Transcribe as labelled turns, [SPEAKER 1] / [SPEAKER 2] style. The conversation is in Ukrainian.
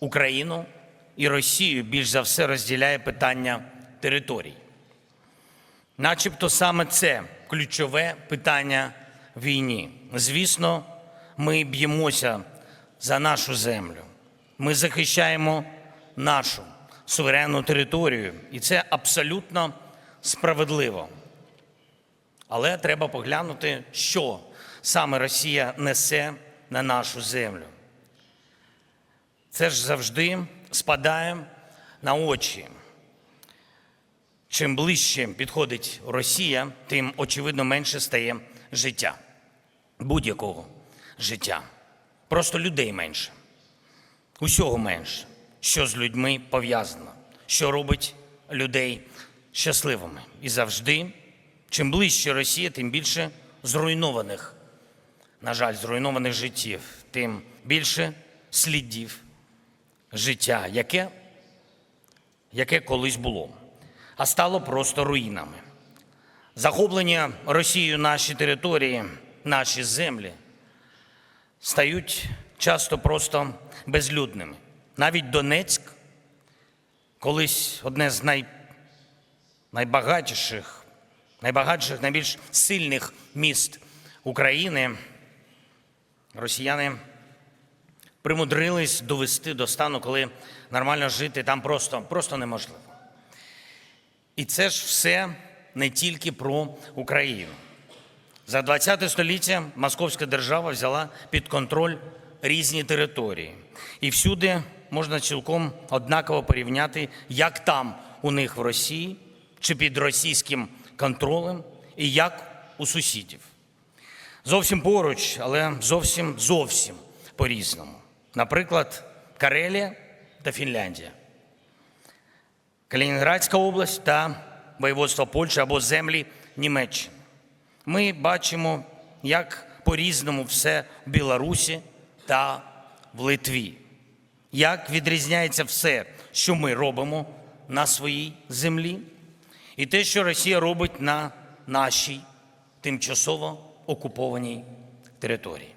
[SPEAKER 1] Україну і Росію більш за все розділяє питання територій. Начебто саме це ключове питання війні. Звісно, ми б'ємося за нашу землю. Ми захищаємо нашу суверенну територію, і це абсолютно справедливо. Але треба поглянути, що саме Росія несе на нашу землю. Це ж завжди спадає на очі. Чим ближче підходить Росія, тим очевидно менше стає життя. Будь-якого життя. Просто людей менше. Усього менше, що з людьми пов'язано, що робить людей щасливими. І завжди, чим ближче Росія, тим більше зруйнованих, на жаль, зруйнованих життів, тим більше слідів життя, яке, яке колись було, а стало просто руїнами. Захоплення Росією наші території, наші землі стають часто просто безлюдними. Навіть Донецьк, колись одне з най, найбагатіших, найбагатших, найбільш сильних міст України, росіяни примудрились довести до стану, коли нормально жити там просто, просто неможливо. І це ж все не тільки про Україну. За 20 століття Московська держава взяла під контроль різні території. І всюди можна цілком однаково порівняти, як там у них в Росії чи під російським контролем, і як у сусідів. Зовсім поруч, але зовсім зовсім по-різному. Наприклад, Карелія та Фінляндія. Калінінградська область та воєводство Польщі або землі Німеччини. Ми бачимо, як по-різному все в Білорусі та в Литві. Як відрізняється все, що ми робимо на своїй землі, і те, що Росія робить на нашій тимчасово окупованій території.